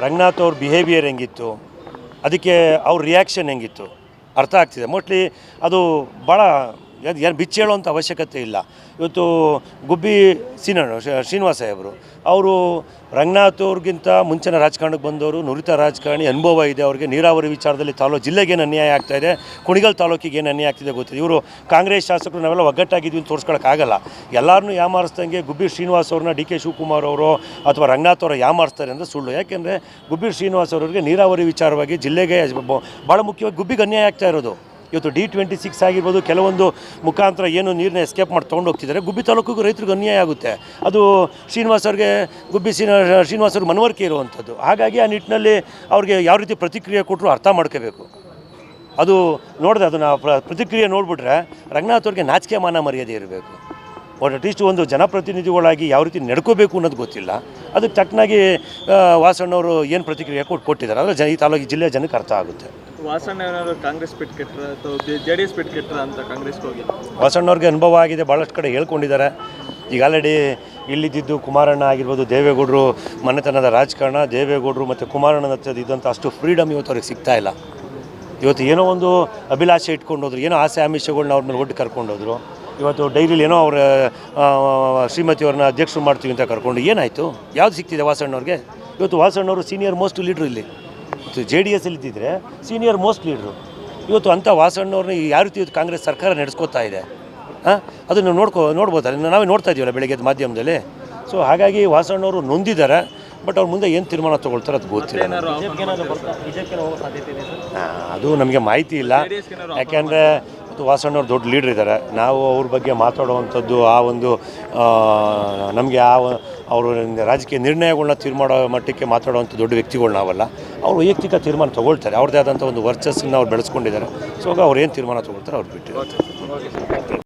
ರಂಗನಾಥ್ ಅವ್ರ ಬಿಹೇವಿಯರ್ ಹೆಂಗಿತ್ತು? ಅದಕ್ಕೆ ಅವ್ರ ರಿಯಾಕ್ಷನ್ ಹೆಂಗಿತ್ತು? ಅರ್ಥ ಆಗ್ತಿದೆ. ಮೋಸ್ಟ್ಲಿ ಅದು ಭಾಳ ಏನು ಬಿಚ್ಚಿ ಹೇಳುವಂಥ ಅವಶ್ಯಕತೆ ಇಲ್ಲ. ಇವತ್ತು ಗುಬ್ಬಿ ಸೀನಣ್ಣ ಶ್ರೀನಿವಾಸ ಸಾಹೇಬರು, ಅವರು ರಂಗನಾಥ್ ಅವ್ರಿಗಿಂತ ಮುಂಚಿನ ರಾಜಕಾರಣಕ್ಕೆ ಬಂದವರು, ನುರಿತ ರಾಜಕಾರಣಿ ಅನುಭವ ಇದೆ, ಅವರಿಗೆ ನೀರಾವರಿ ವಿಚಾರದಲ್ಲಿ ತಾಲೂಕು ಜಿಲ್ಲೆಗೆ ಏನು ಅನ್ಯಾಯ ಆಗ್ತಾ ಇದೆ, ಕುಣಿಗಲ್ ತಾಲೂಕಿಗೆ ಏನು ಅನ್ಯಾಯ ಆಗ್ತಿದೆ ಗೊತ್ತಿದೆ. ಇವರು ಕಾಂಗ್ರೆಸ್ ಶಾಸಕರು ನಾವೆಲ್ಲ ಒಗ್ಗಟ್ಟಾಗಿದ್ವಿ ಅಂತ ತೋರಿಸ್ಕೊಳಕ್ಕಾಗಲ್ಲ. ಎಲ್ಲರನ್ನೂ ಯಾಮಾರಿಸ್ದಂಗೆ ಗುಬ್ಬಿ ಶ್ರೀನಿವಾಸ್ ಅವ್ರನ್ನ ಡಿ ಕೆ ಶಿವಕುಮಾರ್ ಅವರು ಅಥವಾ ರಂಗನಾಥ್ ಅವರ ಯಾಮಾರಿಸ್ತಾರೆ ಅಂದರೆ ಸುಳ್ಳು. ಯಾಕೆಂದರೆ ಗುಬ್ಬಿ ಶ್ರೀನಿವಾಸ್ ಅವರಿಗೆ ನೀರಾವರಿ ವಿಚಾರವಾಗಿ ಜಿಲ್ಲೆಗೆ ಭಾಳ ಮುಖ್ಯವಾಗಿ ಗುಬ್ಬಿಗೆ ಅನ್ಯಾಯ ಆಗ್ತಾ ಇರೋದು. ಇವತ್ತು ಡಿ ಟ್ವೆಂಟಿ ಸಿಕ್ಸ್ ಆಗಿರ್ಬೋದು, ಕೆಲವೊಂದು ಮುಖಾಂತರ ಏನು ನೀರನ್ನ ಎಸ್ಕೇಪ್ ಮಾಡಿ ತೊಗೊಂಡು ಹೋಗ್ತಿದ್ದಾರೆ. ಗುಬ್ಬಿ ತಾಲೂಕಿಗೂ ರೈತರಿಗೆ ಅನ್ಯಾಯ ಆಗುತ್ತೆ. ಅದು ಶ್ರೀನಿವಾಸ್ ಅವ್ರಿಗೆ, ಗುಬ್ಬಿ ಶ್ರೀನ ಶ್ರೀನಿವಾಸ್ ಅವ್ರಿಗೆ ಮನವರಿಕೆ ಇರುವಂಥದ್ದು. ಹಾಗಾಗಿ ಆ ನಿಟ್ಟಿನಲ್ಲಿ ಅವ್ರಿಗೆ ಯಾವ ರೀತಿ ಪ್ರತಿಕ್ರಿಯೆ ಕೊಟ್ಟರು ಅರ್ಥ ಮಾಡ್ಕೋಬೇಕು. ಅದು ನೋಡಿದೆ ಅದನ್ನು ಪ್ರ- ಪ್ರತಿಕ್ರಿಯೆ ನೋಡಿಬಿಟ್ರೆ ರಂಗನಾಥ್ ಅವ್ರಿಗೆ ನಾಚಿಕೆ ಮಾನ ಮರ್ಯಾದೆ ಇರಬೇಕು. ಒಟ್ಟು ಅಟ್ಲೀಸ್ಟ್ ಒಂದು ಜನಪ್ರತಿನಿಧಿಗಳಾಗಿ ಯಾವ ರೀತಿ ನಡ್ಕೋಬೇಕು ಅನ್ನೋದು ಗೊತ್ತಿಲ್ಲ. ಅದಕ್ಕೆ ತಕ್ಕನಾಗಿ ವಾಸಣ್ಣವರು ಏನು ಪ್ರತಿಕ್ರಿಯೆ ಕೊಟ್ಟು ಕೊಟ್ಟಿದ್ದಾರೆ. ಆದರೆ ಜನ ಈ ತಾಲೂಕು ಜಿಲ್ಲೆಯ ಜನಕ್ಕೆ ಅರ್ಥ ಆಗುತ್ತೆ. ವಾಸಣ್ಣ ಏನಾದ್ರು ಕಾಂಗ್ರೆಸ್ ಬಿಟ್ಟು ಕೆಟ್ಟರ ಅಥವಾ ಜೆ ಡಿ ಎಸ್ ಬಿಟ್ಟು ಕೆಟ್ಟರ ಅಂತ ಕಾಂಗ್ರೆಸ್ಗೆ ಹೋಗಿ? ವಾಸಣ್ಣವ್ರಿಗೆ ಅನುಭವ ಆಗಿದೆ ಭಾಳಷ್ಟು ಕಡೆ ಹೇಳ್ಕೊಂಡಿದ್ದಾರೆ. ಈಗ ಆಲ್ರೆಡಿ ಇಲ್ಲಿದ್ದು ಕುಮಾರಣ್ಣ ಆಗಿರ್ಬೋದು, ದೇವೇಗೌಡರು ಮನೆತನದ ರಾಜಕಾರಣ, ದೇವೇಗೌಡರು ಮತ್ತು ಕುಮಾರಣ್ಣನ ಇದ್ದಂಥ ಅಷ್ಟು ಫ್ರೀಡಮ್ ಇವತ್ತು ಅವ್ರಿಗೆ ಸಿಗ್ತಾ ಇಲ್ಲ. ಇವತ್ತು ಏನೋ ಒಂದು ಅಭಿಲಾಷೆ ಇಟ್ಕೊಂಡು ಹೋದ್ರು ಏನೋ ಆಸೆ ಆಮಿಷಗಳನ್ನ ಅವ್ರ ಮೇಲೆ ಒಟ್ಟು ಕರ್ಕೊಂಡೋದ್ರು. ಇವತ್ತು ಡೈರಿಲಿ ಏನೋ ಅವರ ಶ್ರೀಮತಿಯವ್ರನ್ನ ಅಧ್ಯಕ್ಷರು ಮಾಡ್ತೀವಿ ಅಂತ ಕರ್ಕೊಂಡು ಏನಾಯಿತು? ಯಾವ್ದು ಸಿಗ್ತಿದೆ ವಾಸಣ್ಣವ್ರಿಗೆ? ಇವತ್ತು ವಾಸಣ್ಣವರು ಸೀನಿಯರ್ ಮೋಸ್ಟ್ ಲೀಡ್ರು ಇಲ್ಲಿ. ಇವತ್ತು ಜೆ ಡಿ ಎಸ್ ಇದ್ದಿದ್ರೆ ಸೀನಿಯರ್ ಮೋಸ್ಟ್ ಲೀಡ್ರು ಇವತ್ತು ಅಂಥ ವಾಸಣ್ಣವ್ರನ್ನ ಯಾವ ರೀತಿ ಇವತ್ತು ಕಾಂಗ್ರೆಸ್ ಸರ್ಕಾರ ನಡೆಸ್ಕೋತಾ ಇದೆ? ಹಾಂ? ಅದನ್ನು ನೋಡ್ಕೊ ನೋಡ್ಬೋದಲ್ಲ ನಾವೇ ನೋಡ್ತಾ ಇದ್ದೀವಲ್ಲ ಬೆಳಗ್ಗೆ ಮಾಧ್ಯಮದಲ್ಲಿ. ಸೊ ಹಾಗಾಗಿ ವಾಸಣ್ಣವರು ನೊಂದಿದ್ದಾರೆ ಬಟ್ ಅವ್ರ ಮುಂದೆ ಏನು ತೀರ್ಮಾನ ತೊಗೊಳ್ತಾರೆ ಅದು ಗೊತ್ತಿಲ್ಲ ಅದು ನಮಗೆ ಮಾಹಿತಿ ಇಲ್ಲ. ಯಾಕೆಂದರೆ ಮತ್ತು ವಾಸಣ್ಣವ್ರು ದೊಡ್ಡ ಲೀಡ್ರ್ ಇದ್ದಾರೆ. ನಾವು ಅವ್ರ ಬಗ್ಗೆ ಮಾತಾಡುವಂಥದ್ದು ಆ ಒಂದು ನಮಗೆ ಆ ಅವರು ರಾಜಕೀಯ ನಿರ್ಣಯಗಳನ್ನ ತೀರ್ಮಾನ ಮಟ್ಟಕ್ಕೆ ಮಾತಾಡುವಂಥ ದೊಡ್ಡ ವ್ಯಕ್ತಿಗಳು ನಾವಲ್ಲ. ಅವರು ವೈಯಕ್ತಿಕ ತೀರ್ಮಾನ ತಗೊಳ್ತಾರೆ. ಅವ್ರದ್ದೇ ಆದಂಥ ಒಂದು ವರ್ಚಸ್ಸನ್ನು ಅವ್ರು ಬೆಳೆಸ್ಕೊಂಡಿದ್ದಾರೆ. ಸೊ ಅವ್ರು ಏನು ತೀರ್ಮಾನ ತೊಗೊಳ್ತಾರೆ, ಅವ್ರು ಬಿಟ್ಟು